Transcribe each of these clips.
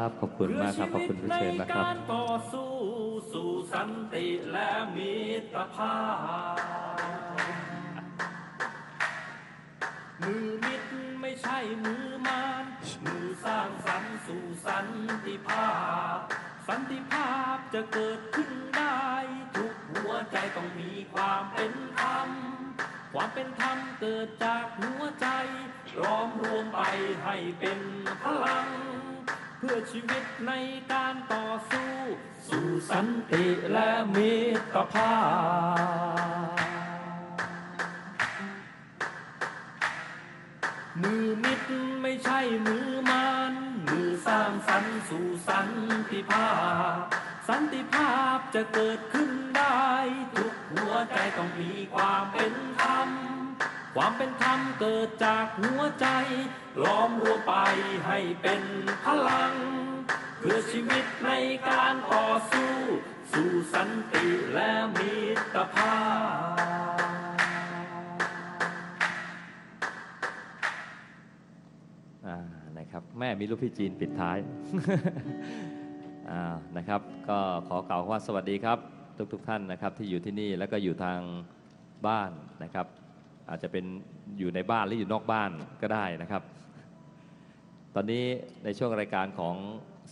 ครับขอบคุณมากครับขอบคุณผู้เชิญมากครับในการต่อสู้สู่สันติและมิตรภาพมือมิตรไม่ใช่มือมารมือสร้างสรรค์สู่สันติภาพ สันติภาพจะเกิดขึ้นได้ ทุกหัวใจต้องมีความเป็นธรรมความเป็นธรรมเกิดจากหัวใจล้อมรวมไปให้เป็นพลัง เพื่อชีวิตในการต่อสู้ สู่สันติและมิตรภาพ มือมิตรไม่ใช่มือมารมือสร้างสรรค์สู่สันติภาพ สันติภาพจะเกิดขึ้นได้ ทุกหัวใจต้องมีความเป็นธรรม ความเป็นธรรมเกิดจากหัวใจ ล้อมรวไปให้เป็นพลัง เพื่อชีวิตในการต่อสู้ สู่สันติและมิตรภาพนะครับแม่มีรูปพี่จีนปิดท้ายนะครับ ก็ขอกล่าวว่าสวัสดีครับ ทุกๆทท่านนะครับที่อยู่ที่นี่แล้วก็อยู่ทางบ้านนะครับ อาจจะเป็นอยู่ในบ้านหรืออยู่นอกบ้านก็ได้นะครับ ตอนนี้ในช่วงรายการของ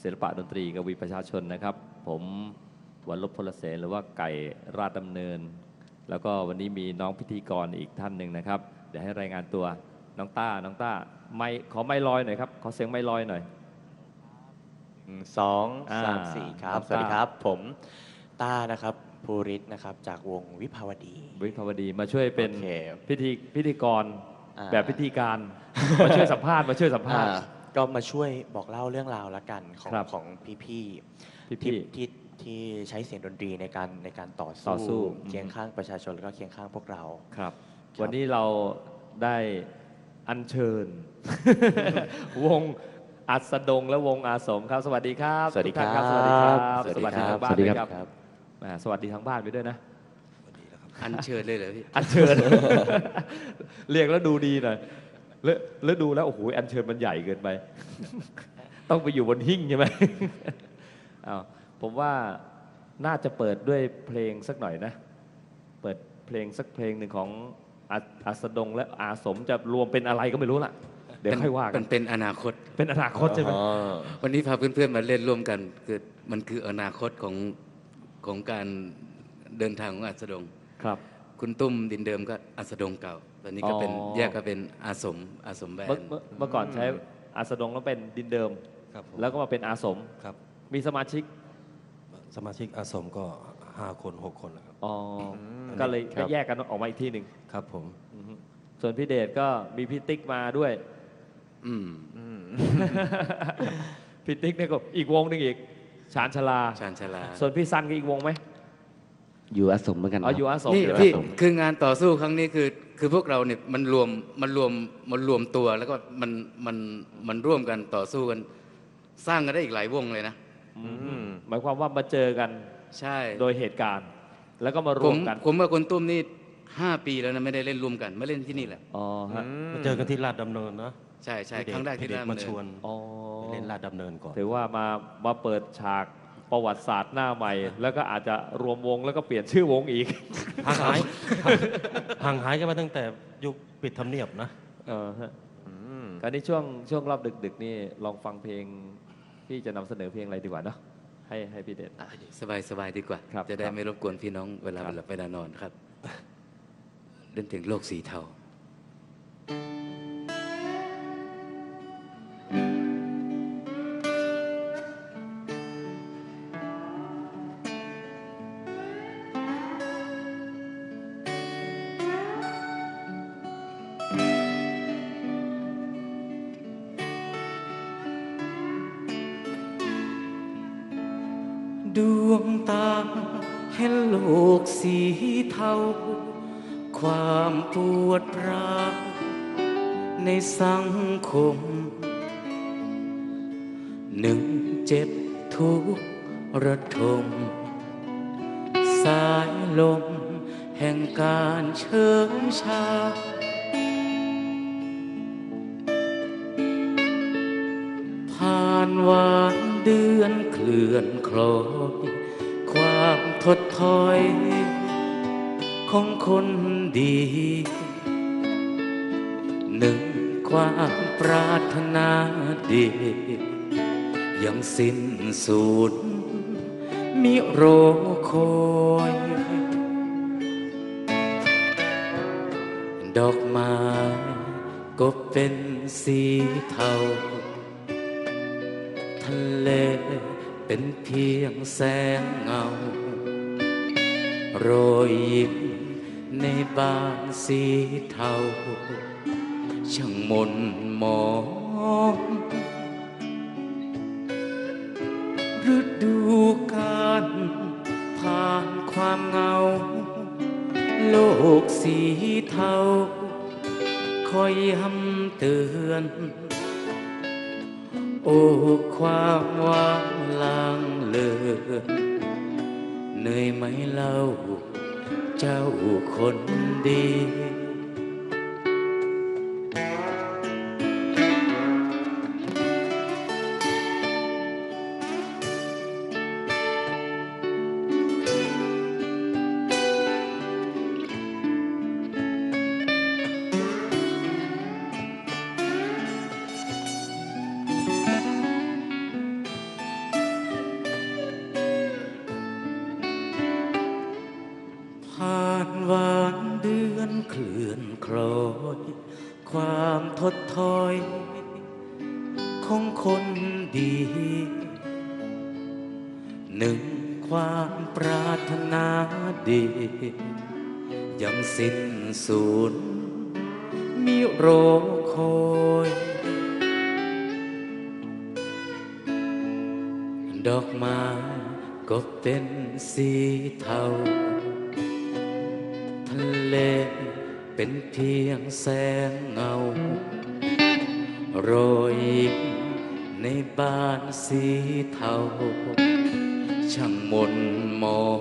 ศิลปะดนตรีกวีประชาชนนะครับ ผมวันลบพลเสนหรือว่าไก่ราชดำเนิน แล้วก็วันนี้มีน้องพิธีกรอีกท่านหนึ่งนะครับ เดี๋ยวให้รายงานตัวน้องต้าน้องต้าไม่ขอไม่ลอยหน่อยครับขอเสียงไม่ลอยหน่อยหนึ่งสองอ่าสามสี่ครับครับ สวัสดีครับ ผมต้านะครับ ภูริศนะครับจากวงวิภาวดี วิภาวดีมาช่วยเป็นโอเคพิธีพิธีกรอ่า แบบพิธีการ มาช่วยสัมภาษณ์มาช่วยสัมภาษณ์ อ่าก็มาช่วยบอกเล่าเรื่องราวละกันของครับของพี่ๆพี่ที่ๆที่ที่ใช้เสียงดนตรีในการในการต่อต่อสู้เคียงข้างประชาชนแล้วก็เคียงข้างพวกเรา ครับ ครับ วันนี้เราได้อัญเชิญ วงอัสดงและวงอาสมครับ สวัสดีครับสวัสดีคทุรักบท่านสวัสดีครับ สวัสดีสวัสดีครัทาบงบ้านด้วยครับครับ แหมสวัสดีทางบ้านไปด้วยนะ อันเชิญเลยเหรอพี่ อัญเชิญ เรียกแล้วดูดีหน่อยแล้วแล้วดูแล้วโอ้โหอัญเชิญมันใหญ่เกินไป ต้องไปอยู่บนหิ้งใช่ไหมอ้าวผมว่าน่าจะเปิดด้วยเพลงสักหน่อยนะ เปิดเพลงสักเพลงหนึ่งของอาอาสดงและอาสมจะรวมเป็นอะไรก็ไม่รู้ล่ะ เดี๋ยวค่อยว่ากัมันนเป็นอนาคต เป็นอนาคตใช่ไหมอ๋อวันนี้พาเพื่อนๆมาเล่นร่วมกันคือมันคืออนาคตของ ของการเดินทางของอัสดงครับ คุณตุ้มดินเดิมก็อัสดงเก่า ตอนนี้ก็เป็นอ๋อ แยกก็เป็นอาสมอาสมแบรเมื่อนด์เมื่อเมื่อก่อนใช้อาสดงแล้วเป็นดินเดิม ครับผมแล้วก็มาเป็นอาสม ครับ มีสมาชิก สมาชิกอาสมก็ 5 คน 6 คนนะครับ อ๋ออมก็เลยครับ แยกกันออกมาอีกที่หนึ่งครับผม อือฮึส่วนพี่เดชก็มีพี่ติ๊กมาด้วย อืม พี่ติ๊กเนี่ยก็อีกวงหนึ่งอีก ชานชลา ชาญชาลาส่วนพี่ซันก็อีกวงไหมอยู่อาสมเหมือนกันเอาครับอยู่อาสมนี่อยู่พี่อาสมคืองานต่อสู้ครั้งนี้คือ คือพวกเราเนี่ยมันรวมมันรวมมันรวมตัวแล้วก็มันมันมันร่วมกันต่อสู้กัน สร้างกันได้อีกหลายวงเลยนะอืมหมายความว่ามาเจอกันใช่โดยเหตุการณ์ แล้วก็มารผวมมกันผมกับคนตุ้มนี่ห้าปีแล้วนะไม่ได้เล่นร่วมกันมาเล่นที่นี่แหละอ๋อฮะ มาเจอกันที่ลาดดำเนินนะ ใช่ใช่พี่เดชครั้งแรกที่พี่เดชได้มาชวนอ๋อไปเล่นลาดดำเนินก่อน ถือว่ามามาเปิดฉากประวัติศาสตร์หน้าใหม่ แล้วก็อาจจะรวมวงแล้วก็เปลี่ยนชื่อวงอีกห่างหายห่างหายกันมาตั้งแต่ยุคปิดทำเนียบนะเออฮะคราวนี้ช่วงช่วงรอบดึกๆนี่ลองฟังเพลงพี่จะนำเสนอเพลงอะไรดีกว่าเนาะให้ให้พี่เดชสบายสบายดีกว่าครับจะได้ครับไม่รบกวนพี่น้องเวลาครับหลับเวลานอนครับเล่นถึงโลกสีเทา ดวงตาเห็นโลกสีเทา ความปวดร้าวในสังคม หนึ่งเจ็บทุกระทม สายลมแห่งการเชิญชา ผ่านวานเดือนเคลื่อน คลอยความทดถอย ของคนดี หนึ่งความปรารถนาดี ยังสิ้นสูญมิโรคอยดอกไม้ก็เป็นสีเทาทะเล เป็นเพียงแสงเงา โรยยิ้มในบ้านสีเทา ช่างมนมองฤดูกาลผ่านความเงา โลกสีเทา คอยย้ำเตือน โอ้ ความว่าง ลางเลือนเหนื่อยไหมเล่า เจ้าคนดี ดอกไม้ก็เป็นสีเทา ทะเลเป็นเพียงแสงเงา โรยในบ้านสีเทา ช่างมนมอง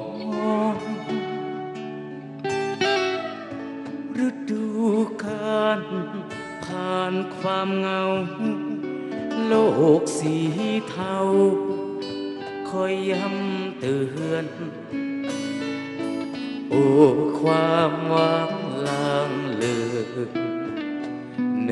ฤดูกาลผ่านความเงา โลกสีเทา คอยย้ำเตือนโอ้ความว่างลางเลือนเ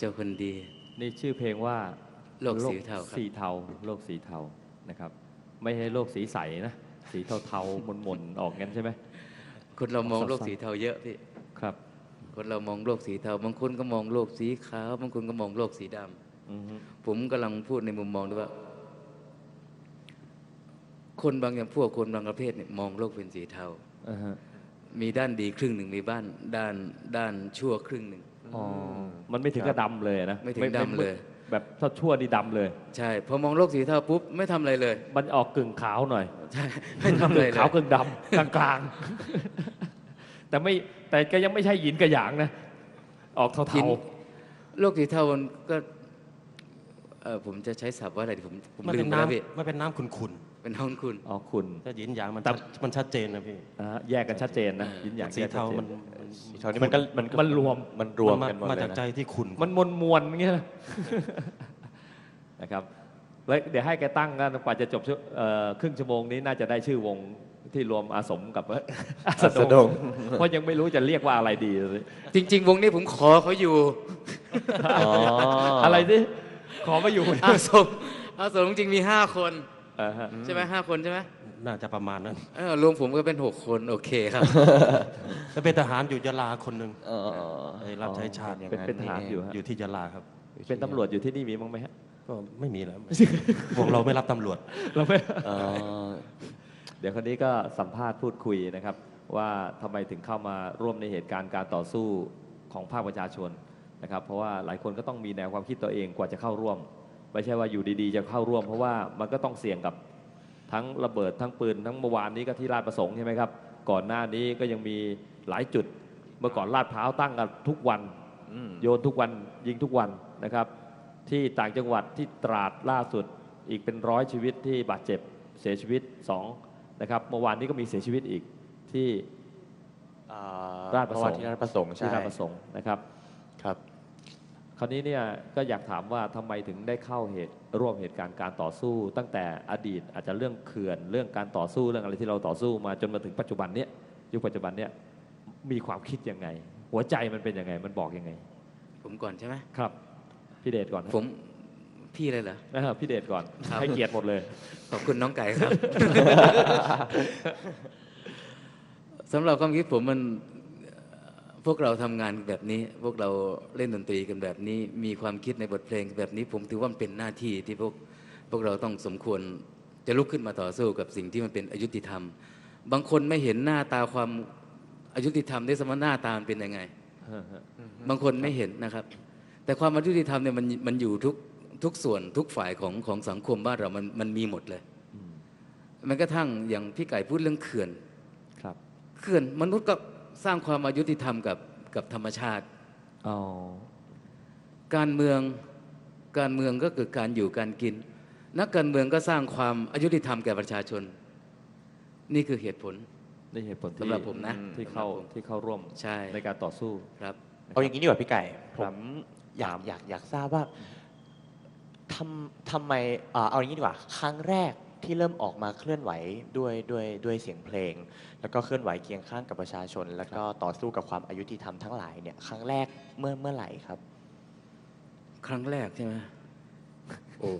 เล่าเจ้าคนดีนี่ชื่อเพลงว่าโลกสีเทาครับสีเทาโลกสีเทานะครับ ไม่ใช่โลกสีใสนะสีเทาๆมนๆออกงั้นใช่ไหมคนเรามองโลกสีเทาเยอะพี่ครับ คนเรามองโลกสีเทาบางคนก็มองโลกสีขาวบางคนก็มองโลกสีดำอือฮึผมกำลังพูดในมุมมองด้วยว่า คนบางอย่างพวกคนบางประเภทเนี่ยมองโลกเป็นสีเทาอ่าฮะมีด้านดีครึ่งหนึ่งมีบ้านด้านด้านชั่วครึ่งหนึ่งอ๋อ มันไม่ถึงกับดำเลยนะไม่ถึงดำเลย แบบถ้าชั่วนี่ดำเลย ใช่พอมองโลกสีเทาปุ๊บไม่ทำอะไรเลย มันออกกึ่งขาวหน่อยใช่ไม่ทำอะไรกึ่งเลขาวยกึ่งดำกลางกลางๆแต่ไม่แต่ก็ยังไม่ใช่หยินกับหยางนะ ออกเทาหินๆโลกสีเทามันก็เออผมจะใช้ศัพท์ว่าอะไรดีผมผมมันลืเป็มนไปแล้วพี่น้ำมันเป็นน้ำขุ่น เป็นห้องคุณ อ๋อคุณๆถ้าหยินหยางมันแต่ชัดมันชัดเจนนะพี่อ่าฮะแยกกันชัดเจนนะหยินหยางสีแยกชัดเทาจนมันสีเทานี่มันก็มันก็มันรวมมันรวมากันหมดมาเลยจากนะใจที่ขุ่นมันมวลมวลๆอย่างเงี้ยนะ นะครับแล้วเดี๋ยวให้แกตั้งกันกว่าจะจบชั่วเอ่อครึ่งชั่วโมงนี้น่าจะได้ชื่อวงที่รวมอาสมกับ อาอาสสดดงงเพราะยังไม่รู้จะเรียกว่าอะไรดีเลยจริง ๆ วงนี้ผมขอเขาอยู่ อ๋อออะไรสิขอมาอยู่ อาสมอาสมจริงๆมีห้าคน อ่าฮะใช่ไหมห้าคนใช่ไหมน่าจะประมาณนั้นเออรวมผมก็เป็นหกคนโอเคครับ แล้วเป็นทหารอยู่ยะลาคนหนึ่งอ๋อไอ้รับใช้ชาติอย่งเป็นเป็นทหารอยู่ฮะอยู่ที่ยะลาครับ เป็นตำรวจอยู่ที่นี่มีบ้างไหมฮะก็ไม่มีแล้ว พวกเราไม่รับตำรวจเราไม่อ๋อเดี๋ยวคนนี้ก็สัมภาษณ์พูดคุยนะครับ ว่าทำไมถึงเข้ามาร่วมในเหตุการณ์การต่อสู้ของภาคประชาชนนะครับ เพราะว่าหลายคนก็ต้องมีแนวความคิดตัวเองกว่าจะเข้าร่วม ไม่ใช่ว่าอยู่ดีๆ จะเข้าร่วม เพราะว่ามันก็ต้องเสี่ยงกับทั้งระเบิดทั้งปืน ทั้งเมื่อวานนี้ก็ที่ราชประสงค์ใช่ไหมครับ ก่อนหน้านี้ก็ยังมีหลายจุด เมื่อก่อนลาดพร้าวตั้งกันทุกวันอืมโยนทุกวันยิงทุกวันนะครับ ที่ต่างจังหวัดที่ตราดล่าสุดอีกเป็นร้อยชีวิตที่บาดเจ็บเสียชีวิต2นะครับเมื่อวานนี้ก็มีเสียชีวิตอีกที่อ่ราชประสงค์เมื่อวานที่ราชประสงค์ใช่ที่ราชประสงค์นะครับครับ คราวนี้เนี่ยก็อยากถามว่าทำไมถึงได้เข้าเหตุร่วมเหตุการณ์การต่อสู้ ตั้งแต่อดีตอาจจะเรื่องเขื่อนเรื่องการต่อสู้เรื่องอะไรที่เราต่อสู้มาจนมาถึงปัจจุบันเนี้ยยุคปัจจุบันเนี้ยมีความคิดยังไง หัวใจมันเป็นยังไงมันบอกยังไง ผมก่อนใช่ไหมครับพี่เดชก่อนนะผมพี่เลยเหรอนะครับพี่เดชก่อนครับให้เกียรติหมดเลย ขอบคุณน้องไก่ครับสำหรับความคิดผมมันเอ่อ พวกเราทำงานแบบนี้ พวกเราเล่นดนตรีกันแบบนี้ มีความคิดในบทเพลงแบบนี้ ผมถือว่ามันเป็นหน้าที่ที่พวกพวกเราต้องสมควรจะลุกขึ้นมาต่อสู้กับสิ่งที่มันเป็นอยุติธรรม บางคนไม่เห็นหน้าตาความอายุติธรรมได้สมหน้าตามันเป็นยังไง บางคนไม่เห็นนะครับ แต่ความอายุติธรรมเนี่ยมันมันอยู่ทุกทุกส่วนทุกฝ่ายของของสังคมบ้านเรา มันมันมีหมดเลยแม้กระทั่งอย่างพี่ไก่พูดเรื่องเขื่อน ครับ เขื่อนมนุษย์ก็ สร้างความอายุติธรรมกับกับธรรมชาติ อ๋อ การเมืองการเมืองก็คือการอยู่การกิน นักการเมืองก็สร้างความอายุติธรรมแก่ประชาชน นี่คือเหตุผล นี่เหตุผลที่สำหรับผมนะที่เข้าสำหรับผมที่เข้าร่วมใช่ในการต่อสู้ครับ เอาอย่างนี้ดีกว่าพี่ไก่คผรับมอยากอยากอยากทราบว่าทำทำไมอ่าเอาอย่างนี้ดีกว่า ครั้งแรก ที่เริ่มออกมาเคลื่อนไหวด้วยด้วยด้วยเสียงเพลง แล้วก็เคลื่อนไหวเคียงข้างกับประชาชน แล้วก็ต่อสู้กับความอายุติธรรมทั้งหลายเนี่ยครั้งแรกเมื่อเมื่อไหร่ครับ ครั้งแรกใช่ไหมโอ้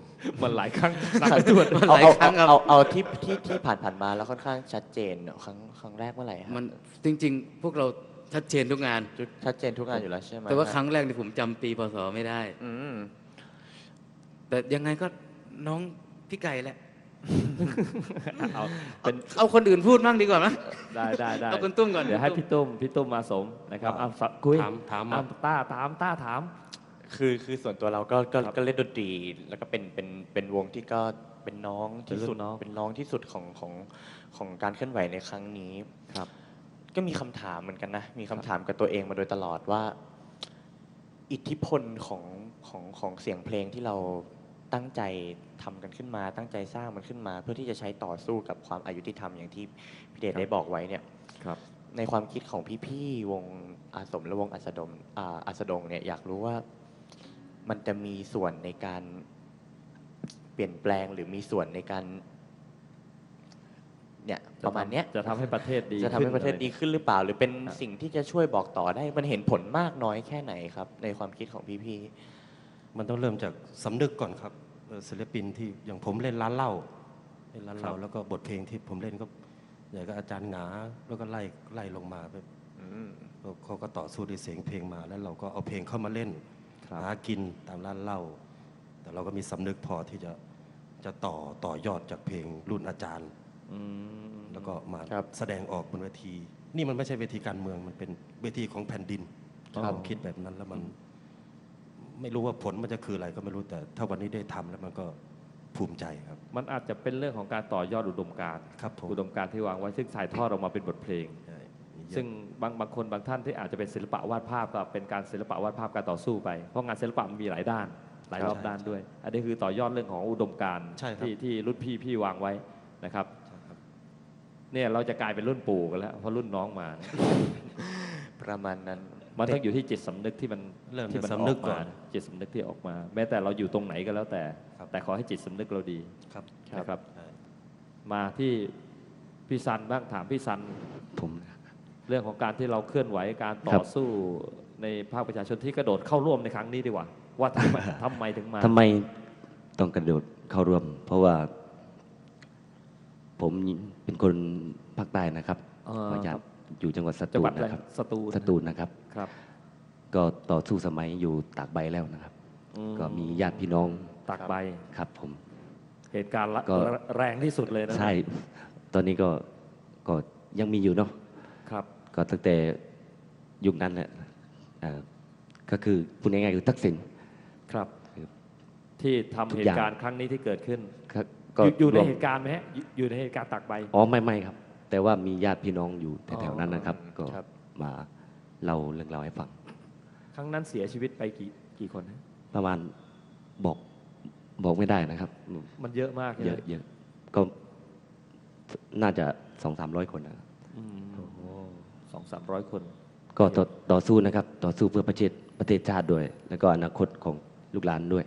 มันหลายครั้งนับไม่ถ้วนมันหเอาลายเอาครั้งครับเอาเอาที่ที่ที่ผ่านผ่านมาแล้วค่อนข้างชัดเจนครั้งครั้งแรกเมื่อไหร่ครับมันจริง ๆ พวกเราชัดเจนทุกงานชัดเจนทุกงานอยู่แล้วใช่ไหมแต่ว่าฮะครั้งแรกนี่ผมจำปีพศไม่ได้ อืมแต่ยังไงก็น้องพี่ไก่แหละ เอาเป็นเอาคนอื่นพูดมั่งดีกว่ามั้ยได้ได้ได้เอาคุณตุ้มก่อนเดี๋ยวให้พี่ตุ้มพี่ตุ้มมาสมนะครับเอาสักคุยถามถามมาอะต้าถามต้าถาม คือคือส่วนตัวเราก็ก็ครับก็เล่นดนตรี แล้วก็เป็นเป็นเป็นวงที่ก็เป็นน้องที่สุดเป็นรุ่นน้องเป็นน้องที่สุดของของของการเคลื่อนไหวในครั้งนี้ครับ ก็มีคำถามเหมือนกันนะ มีคำถามกับตัวเองมาโดยตลอดว่า อิทธิพลของของของเสียงเพลงที่เรา ตั้งใจทำกันขึ้นมา ตั้งใจสร้างมันขึ้นมา เพื่อที่จะใช้ต่อสู้กับความอายุติธรรมอย่างที่พี่เดชได้บอกไว้เนี่ยครับในความคิดของพี่ๆวงอาสมและวงอัสดมอ่าอัสดงเนี่ยอยากรู้ว่ามันจะมีส่วนในการเปลี่ยนแปลงหรือมีส่วนในการเนี่ยประมาณเนี้ยจะทำให้ประเทศดีจะทำให้ประเทศขึ้นดีขึ้นหรือเปล่า หรือเป็นครับสิ่งที่จะช่วยบอกต่อได้มันเห็นผลมากน้อยแค่ไหนครับ ในความคิดของพี่ มันต้องเริ่มจากสำนึกก่อนครับเอ่อศิลปินที่อย่างผมเล่นร้านเหล้าเล่นร้านเหล้าแล้วก็บทเพลงที่ผมเล่นก็ใหญ่ก็อาจารย์หงาแล้วก็ไล่ไล่ลงมาแบบเขาเขาก็ต่อสู้ด้วยเสียงเพลงมา แล้วเราก็เอาเพลงเข้ามาเล่นครับหากินตามร้านเหล้าแต่เราก็มีสำนึกพอที่จะจะต่อต่อยอดจากเพลงรุ่นอาจารย์อืมแล้วก็มาครับแสดงออกบนเวที นี่มันไม่ใช่เวทีการเมืองมันเป็นเวทีของแผ่นดินครับผมคิดแบบนั้นแล้วมัน ไม่รู้ว่าผลมันจะคืออะไรก็ไม่รู้แต่ ถ้าวันนี้ได้ทำแล้วมันก็ภูมิใจครับ มันอาจจะเป็นเรื่องของการต่อยอดอุดมการณ์ครับผมอุดมการณ์ที่วางไว้ซึ่งถ่ายทอดออกมาเป็นบทเพลงใช่มีเยอะซึ่งบางบางคนบางท่านที่อาจจะเป็นศิลปะวาดภาพก็เป็นการศิลปะวาดภาพการต่อสู้ไปเพราะงานศิลปะมันมีหลายด้าน หลายรอบใช่ด้านด้วย อันนี้คือต่อยอดเรื่องของอุดมการณ์ใช่ครับที่ที่รุ่นพี่พี่วางไว้นะครับใช่ครับเนี่ยเราจะกลายเป็นรุ่นปู่กันแล้วเพราะรุ่นน้องมาๆประมาณนั้น มันต้องอยู่ที่จิตสำนึกที่มันเริ่มที่จากมันสำนึกออกก่มาอนจิตสำนึกที่ออกมา แม้แต่เราอยู่ตรงไหนก็แล้วแต่ครับแต่ขอให้จิตสำนึกเราดีครับนะครับใช่มาที่พี่ซันบ้างถามพี่ซันผมเรื่องของการที่เราเคลื่อนไหวการต่อสู้ในภาคประชาชนที่กระโดดเข้าร่วมในครั้งนี้ดีกว่า ว่าทำไมทำไมถึงมาทำไมต้องกระโดดเข้าร่วม เพราะว่า ผมเป็นคนภาคใต้นะครับเอ่อมาจาก อยู่จังหวัดสจังตูหลวัดอะไรนะครับสตูลสตูลนะครับ ครับ ก็ต่อสู้สมัยอยู่ตากใบแล้วนะครับ อืก็มีญาติพี่น้องตักใบ ครับผม เหตุการณ์ละก็ แรงที่สุดเลยนะใช่ ตอนนี้ก็ก็ยังมีอยู่เนาะครับ ก็ตั้งแต่ยุคนั้นแหละอ่าก็คือพูดง่ายๆคือทักษิณ ครับ ครับที่ทำทุกเหอย่าตุงการณ์ครั้งนี้ที่เกิดขึ้นครับอยู่อยู่ในรวมเหตุการณ์ไหมฮะอยู่อยู่ในเหตุการณ์ตักใบ อ๋อไม่ไม่ครับ แต่ว่ามีญาติพี่น้องอยู่แถวๆนั้นนะครับ ก็ครับ มาเล่าเรื่องราวให้ฟัง ครั้งนั้นเสียชีวิตไปกี่กี่คนนะประมาณบอกบอกไม่ได้นะครับ มันเยอะมากเยอะเยอะก็น่าจะสองสามร้อยคนนะครับสองสามร้อยคน ก็ต่อต่อสู้นะครับ ต่อสู้เพื่อประเทศประเทศชาติด้วย แล้วก็อนาคตของลูกหลานด้วย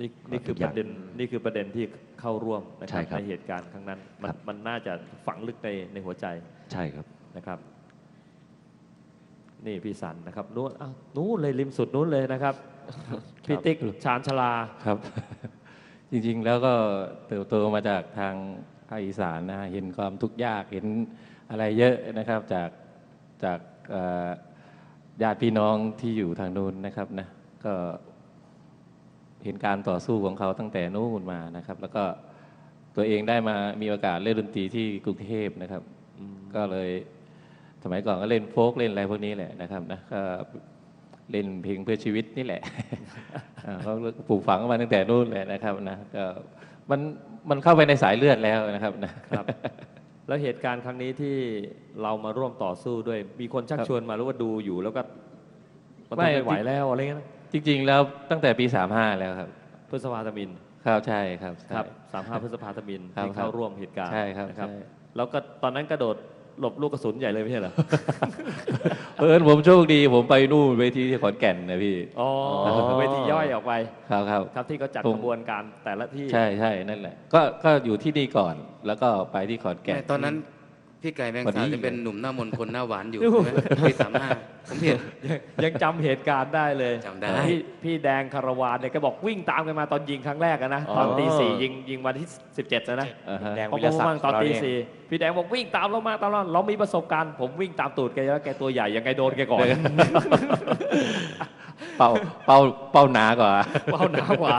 นี่นี่คือทุกปอย่างระเด็นนี่คือประเด็นที่เข้าร่วมนะคใช่รับครับในเหตุการณ์ครั้งนั้น มันครับมันน่าจะฝังลึกในในหัวใจใช่ครับนะครับ นี่พี่สันนะครับนู้นอ้าวนู้นเลยริมสุดนู้นเลยนะครับพี่ติ๊กชานชลาครับ จริงๆแล้วก็เติบโตมาจากทางภาคอีสานนะฮะเห็นความทุกข์ยากเห็นอะไรเยอะนะครับจากจากเอ่อญาติพี่น้องที่อยู่ทางนู้นนะครับนะก็ เห็นการต่อสู้ของเขาตั้งแต่นู้นมานะครับ แล้วก็ตัวเองได้มามีโอกาสเล่นดนตรีที่กรุงเทพนะครับ ก็เลยสมัยก่อนก็เล่นโฟกเล่นอะไรพวกนี้แหละนะครับนะก็เล่นเพลงเพื่อชีวิตนี่แหละอ่าเขาปลูกฝังมาตั้งแต่นู่นเลยนะครับนะก็มันมันเข้าไปในสายเลือดแล้วนะครับนะครับ แล้วเหตุการณ์ครั้งนี้ที่เรามาร่วมต่อสู้ด้วย มีคนชักครับชวนมาหรือว่าดูอยู่แล้วก็มันไม่ไม่ไหวแล้วอะไรเงี้ยนะ จริง ๆ แล้วตั้งแต่ปี 35 แล้วครับ พฤษภาธมินครับใช่ครับใช่ ครับสามห้าพฤษภาธมินครับที่เข้าร่วมเหตุการณ์ใช่ครับนะครับใช่ แล้วก็ตอนนั้นกระโดดหลบลูกกระสุนใหญ่เลยไม่ใช่เหรอเออผมโชคดี ผมไปนู่นเวทีที่ขอนแก่นนะพี่ อ๋อเวทีย่อยออกไป ครับครับ ครับที่เขาจัดผมขบวนการแต่ละที่ ใช่ใช่นั่นแหละ ก็ก็อยู่ที่นี่ก่อนแล้วก็ไปที่ขอนแก่นตอนนั้น พี่ไก่แมงพอดีสาบจะเป็นหนุ่มหน้ามนต์คนหน้าหวานอยู่ใช่ไหมปีสามห้าผมเห็นยังยังจำเหตุการณ์ได้เลยจำได้พี่พี่แดงคารวานเนี่ยแก็บอกวิ่งตามกันมาตอนยิงครั้งแรกอะนะอ๋อตอนตีสี่ยิงยิงวันที่ 17นะนะอ่าฮะแดงพอวิรผมศักมาดิ์ตอนตีเราเยสี่พี่แดงบอกวิ่งตามเรามาตามเราเรามีประสบการณ์ผมวิ่งตามตูดแกแล้วแกตัวใหญ่ยังไงโดนแกก่อนเป้าเป้าเป้าหนากว่าเป้าหนากว่า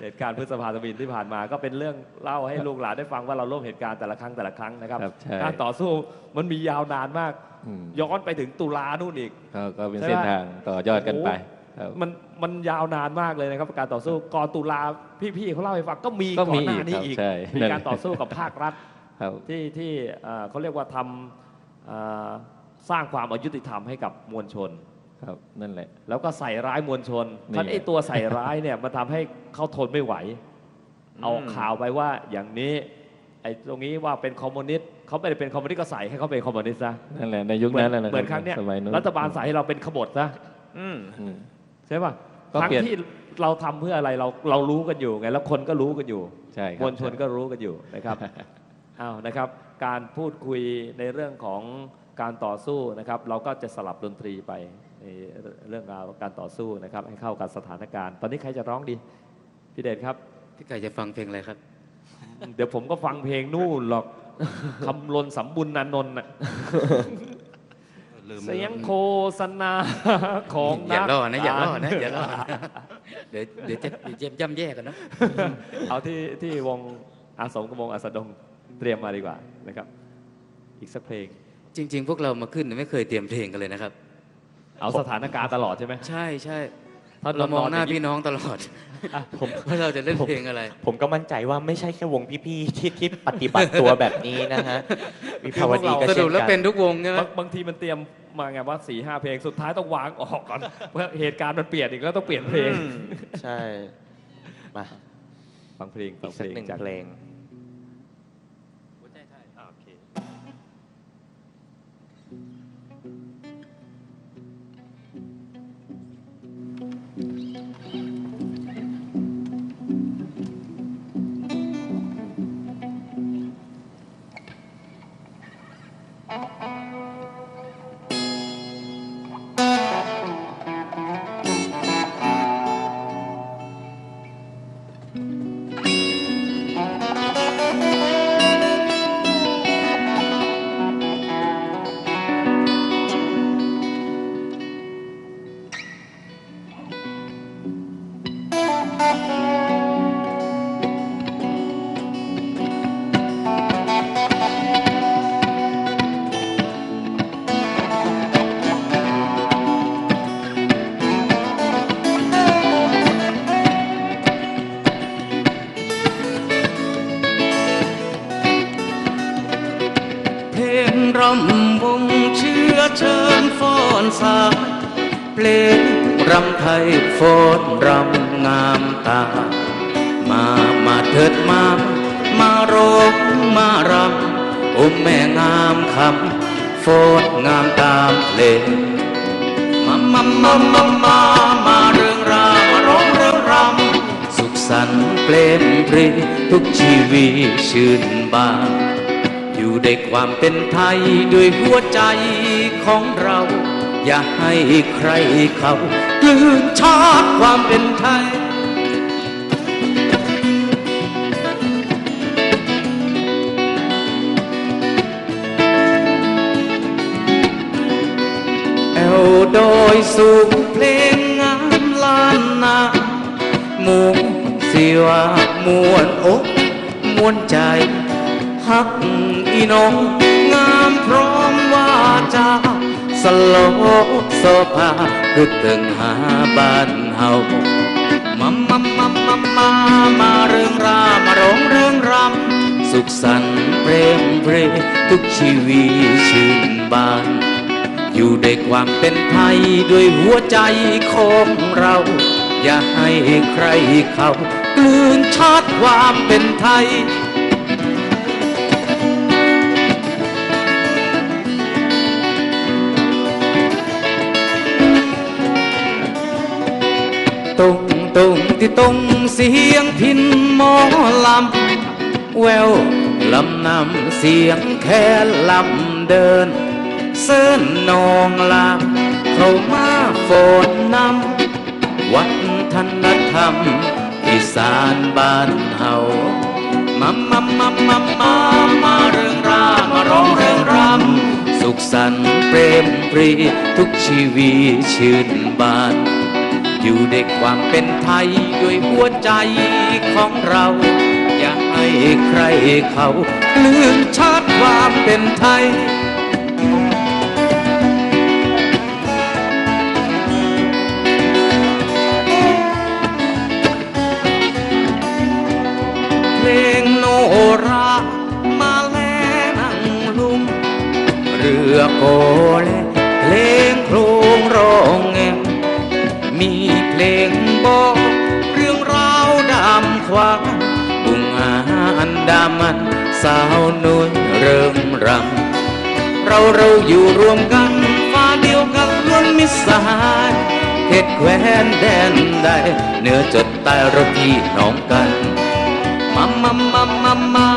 เหตุการณ์พฤษภาธมินที่ผ่านมา ก็เป็นเรื่องเล่าให้ลูกหลานได้ฟังว่าเราร่วมเหตุการณ์แต่ละครั้งแต่ละครั้งนะครับครับใช่ การต่อสู้มันมียาวนานมาก อืมย้อนไปถึงตุลานู่นอีก ก็ก็เป็นใช่เส้นปะทางต่อยอดกันไปครับ มันมันยาวนานมากเลยนะครับการต่อสู้ก่อนตุลาพี่ๆเขาเล่าให้ฟังก็มีก็ก่อมีนหน้าอีนี้กครับอีกใช่ มีนั่นการต่อสู้กับภาครัฐ ครับที่ที่เอ่อเขาเรียกว่าทำเอ่อสร้างความอายุติธรรมให้กับมวลชน ครับนั่นแหละ แล้วก็ใส่ร้ายมวลชนนี่ท่านไอตัวใส่ร้ายเนี่ยมันทำให้เขาทนไม่ไหว เอาข่าวไปว่าอย่างนี้ไอ้ตรงนี้ว่าเป็นคอมมิวนิสต์เขาไม่ได้เป็นคอมมิวนิสต์ก็ใส่ให้เขาเป็นคอมมิวนิสต์ซะนั่นแหละในยุคเหมือนั้นนแหละเหมือนครั้งเนี้ยสมัยนู้นรัฐบาลใส่ให้เราเป็นขบฏซะอืมอืมใช่ป่ะก็ครั้งเปลี่ยนที่เราทำเพื่ออะไรเราเรารู้กันอยู่ไงแล้วคนก็รู้กันอยู่ใช่ครับมวลชนก็รู้กันอยู่นะครับอ้าวนะครับ การพูดคุยในเรื่องของการต่อสู้นะครับ เราก็จะสลับดนตรีไป ในเรื่องราวการต่อสู้นะครับ ให้เข้ากับสถานการณ์ ตอนนี้ใครจะร้องดีพี่เดชครับ พี่ไก่จะฟังเพลงอะไรครับ เดี๋ยวผมก็ฟังเพลงนู่นหรอกคำลนสำบุญนันนนท์น่ะลืมเสียงโฆษณาของอย่านักล่อนะอย่าล่อนะอย่าล่อนะเดี๋ยวเดี๋ยวจะเดี๋ยวจะย่ำแย่กันนะเอาที่ที่วงอาสมกับวงอาสดงเตรียมมาดีกว่านะครับ อีกสักเพลง จริง ๆ พวกเรามาขึ้นไม่เคยเตรียมเพลงกันเลยนะครับ เอาสถานการณ์ตลอดใช่ไหมใช่ใช่ถ้าเรามองหน้าย่พี่น้องตลอดผมว่าเราจะเล่นเพลงอะไร ผมก็มั่นใจว่าไม่ใช่แค่วงพี่ๆที่ที่ปฏิบัติตัวแบบนี้นะฮะวิภาวดีก็สเช่รุนปแล้วกัเป็นนทุกวงใช่ไหมบางบางทีมันเตรียมมาไงว่าสี่ห้าเพลงสุดท้ายต้องวางออกก่อนเพราะเหตุการณ์มันเปลี่ยนอีกแล้วต้องเปลี่ยนเพลงอืมใช่มาฟังเพลงฟัอีงกเพสักลงหนึ่งจากเพลง สายเพลงรำไทยโฟนรำงามตา มามาเถิดมา มาร้องมารำโอ้มแม่งามคำโฟนงามตามเพลงมามามามามามาเรื่องราวมาร้องเรื่องรำสุขสันต์เปลมปรีทุกชีวิตชื่นบานอยู่ในความเป็นไทยด้วยหัวใจของเรา อย่าให้ใครเขากลืนชาติความเป็นไทย แอวโดยสูงเพลงงามล้านนาหมูสิวามวนอกมวนใจฮักอีน้อง งามพร้อมว่าจา สโลโซภาคือตึงหาบ้านเฮามามามามามามาเรื่องรามาร้องเรื่องรำสุขสันต์เปรมเพรทุกชีวิตชื่นบาน อยู่ในความเป็นไทยด้วยหัวใจของเรา อย่าให้ใครเขากลืนชาติความเป็นไทย ตรงตรงที่ตรงเสียงพินหมอลำแววลำนำเสียงแค่ลำเดิน เส้นนองลาเข้ามาโฟนนำวัฒนธรรม อีสานบ้านเฮามามามามามามาเรื่องรามาร้องเรื่องรำสุขสันต์เปรมปรีทุกชีวิตชื่นบาน อยู่ในความเป็นไทยด้วยหัวใจของเรา อย่าให้ใครเขาลืมชาติความเป็นไทยเพลงโนรามาแลนังลุง เรือโกเลเพลงโครงร้องแง มีเพลงบอกเรื่องราวดำควางบุงอาอันดามัน สาวนุ่นเริ่มรำเราเราอยู่รวมกันฟ้าเดียวกันล้วนมิสหายเขตแคว้นแดนใดเหนือจดใต้เราพี่น้องกันมามามามามา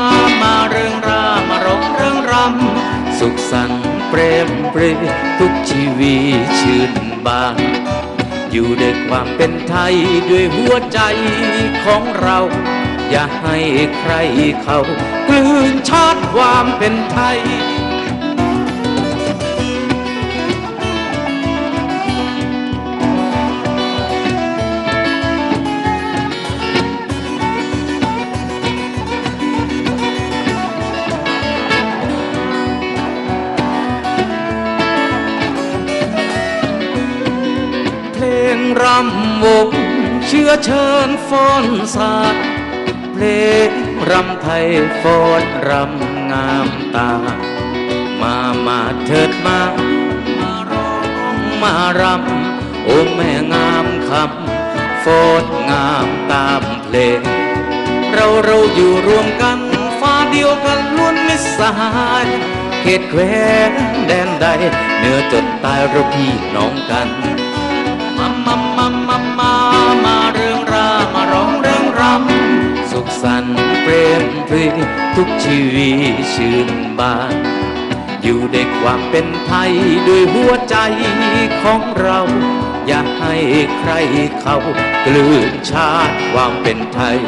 มาเรื่องราวมาร้องเรื่องรำสุขสันต์เปรมปรีทุกชีวิตชื่นบาน อยู่ด้วยความเป็นไทยด้วยหัวใจของเรา อย่าให้ใครเขากลืนชาติความเป็นไทย รำวงเชื้อเชิญฟ้อนสาดเพลงรำไทยฟ้อนรำงามตา มามาเถิดมา มาร้องมารำโอ้แม่งามคำฟ้อนงามตามเพลง เราเราอยู่รวมกันฟ้าเดียวกันล้วนมิสหายเขตแคว้นแดนใดเหนือจดใต้เราพี่น้องกันำสุขสันต์เปรมปรีทุกชีวิตชื่นบาน อยู่ในความเป็นไทยด้วยหัวใจของเรา อย่าให้ใครเขากลืนชาติความเป็นไทย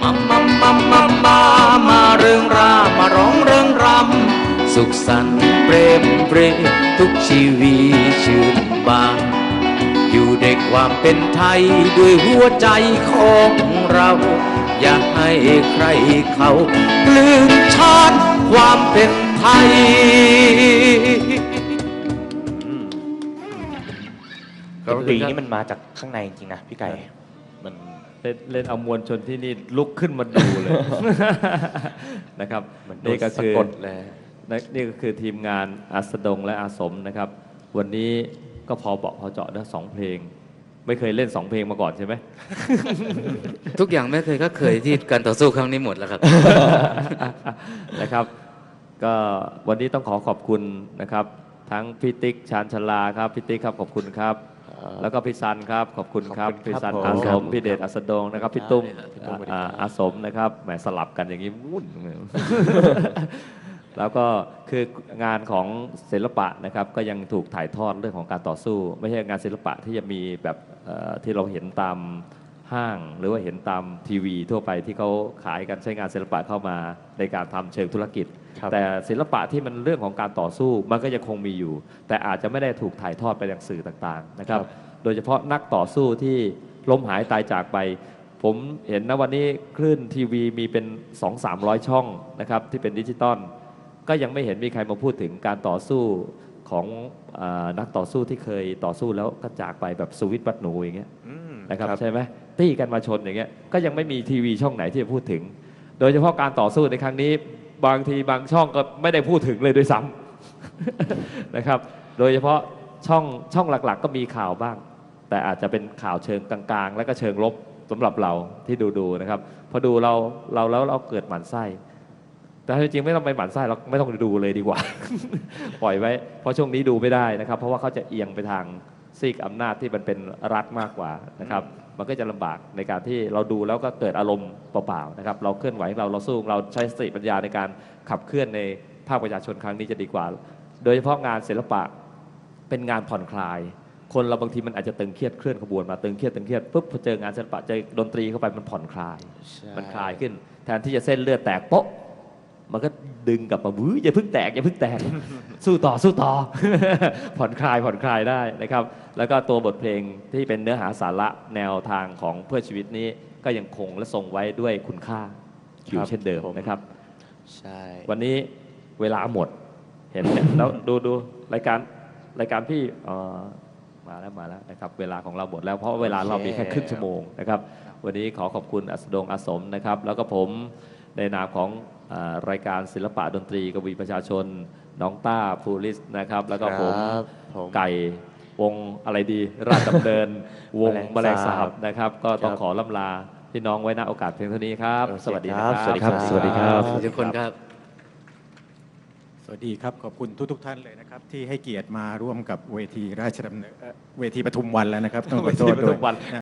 มามามามามมามาเรื่องรามาร้องเรื่องรำ สุขสันต์เปรมเปรีทุกชีวิตชื่นบาน อยู่ในความเป็นไทยด้วยหัวใจของ เรา อย่าให้ใครเขาลืมชาติความเป็นไทย ดนตรีนี่มันมาจากข้างในจริงๆนะพี่ไก่ มันเล่นเล่นเอามวลชนที่นี่ลุกขึ้นมาดูเลย นะครับมันโดนนี่ก็สะคือกดเลยนี่ก็คือทีมงานอาสดงและอาสมนะครับ วันนี้ก็พอเบาะพอเจาะนะสองเพลง ไม่เคยเล่นสองเพลงมาก่อนใช่ไหม ทุกอย่างไม่เคยก็เคยที่การต่อสู้ครั้งนี้หมดแล้วครับ นะครับ ก็วันนี้ต้องขอขอบคุณนะครับ ทั้งพี่ติ๊กชานชลาครับพี่ติ๊กครับขอบคุณครับ แล้วก็พี่ซันครับขอบคุณครับขอบคุณครับพี่ซันผมอาสมพี่เดชอัสดงนะครับพี่ตุ้มพี่ตุ้มสวัสดีครับอ่าอาสมนะครับแหมสลับกันอย่างนี้วุ่น แล้วก็คืองานของศิลปะนะครับก็ยังถูกถ่ายทอดเรื่องของการต่อสู้ ไม่ใช่งานศิลปะที่จะมีแบบเอ่อที่เราเห็นตามห้าง หรือว่าเห็นตามทีวี ทั่วไปที่เขาขายกันใช้งานศิลปะเข้ามาในการทำเชิงธุรกิจครับแต่ศิลปะที่มันเรื่องของการต่อสู้มันก็ยังคงมีอยู่ แต่อาจจะไม่ได้ถูกถ่ายทอดไปยังสื่อต่างๆนะครับ โดยเฉพาะนักต่อสู้ที่ล้มหายตายจากไปผมเห็นนะวันนี้คลื่นทีวีมีเป็น 2 3 0 0 ช่องนะครับที่เป็นดิจิตอล ก็ยังไม่เห็นมีใครมาพูดถึงการต่อสู้ของอานักต่อสู้ที่เคยต่อสู้แล้วก็จากไปแบบสวิตบัตหนูอย่างเงี้ยอืมนะครับใช่ไหมตี้กันมาชนอย่างเงี้ยก็ยังไม่มีทีวีช่องไหนที่จะพูดถึง โดยเฉพาะการต่อสู้ในครั้งนี้ บางทีบางช่องก็ไม่ได้พูดถึงเลยด้วยซ้ำนะครับ โดยเฉพาะช่องช่องหลักๆ ก็มีข่าวบ้าง แต่อาจจะเป็นข่าวเชิงกลางๆ และก็เชิงลบสำหรับเราที่ดูๆนะครับ พอดูเราเราแล้วเราเกิดหมันไส้ แต่จริงๆไม่ต้องไปหมั่นไส้เราไม่ต้องดูเลยดีกว่า ปล่อยไว้ เพราะช่วงนี้ดูไม่ได้นะครับ เพราะว่าเขาจะเอียงไปทางซีกอำนาจที่มันเป็นรัฐมากกว่านะครับ มันก็จะลำบากในการที่เราดูแล้วก็เกิดอารมณ์เปล่าๆนะครับ เราเคลื่อนไหวเราเราสู้เราใช้สติปัญญาในการขับเคลื่อนในภาคประชาชนครั้งนี้จะดีกว่า โดยเฉพาะงานศิลปะเป็นงานผ่อนคลาย คนเราบางทีมันอาจจะตึงเครียดเคลื่อนขบวนมาตึงเครียดตึงเครียดปุ๊บพอเจองานศิลปะเจอดนตรีเข้าไปมันผ่อนคลายใช่มันคลายขึ้น แทนที่จะเส้นเลือดแตกโป๊ะ มันก็ดึงกลับมาบื้ออย่าเพิ่งแตกอย่าเพิ่งแตก สู้ต่อสู้ต่อ ผ่อนคลายผ่อนคลายได้นะครับ แล้วก็ตัวบทเพลงที่เป็นเนื้อหาสาระแนวทางของเพื่อชีวิตนี้ก็ยังคงและทรงไว้ด้วยคุณค่าอยู่เช่นเดิมนะครับ ใช่ วันนี้เวลาหมดเห็นเนี่ยแล้วดูดูรายการรายการพี่เอ่อมาแล้วมาแล้วนะครับเวลาของเราหมดแล้วเพราะเวลาเรามีแค่ครึ่งชั่วโมงนะครับ วันนี้ขอขอบคุณอัสดงอาสมนะครับ แล้วก็ผมในนามของเออ รายการศิลปะดนตรีกวีประชาชน น้องต้าภูริสนะครับ แล้วก็ผมครับผม ไก่วงอะไรดี ราชดำเนิน วงแมแมลลงงสาสาบบนะครับ ก็ต้องครับขอล่ำลาพี่น้องไว้ณโอกาสเพียงเท่านี้ครับ โอเคสวัสดีคนะรับครับ สวัสดีครับ สวัสดีครับทุกคนครับ สวัสดีครับ ขอบคุณทุกๆท่านเลยนะครับ ที่ให้เกียรติมาร่วมกับเวทีราชดำเนินเอ่อเวทีปทุมวันแล้วนะครับต้องขอโทษเวทีปด้ทุวยมวันนะ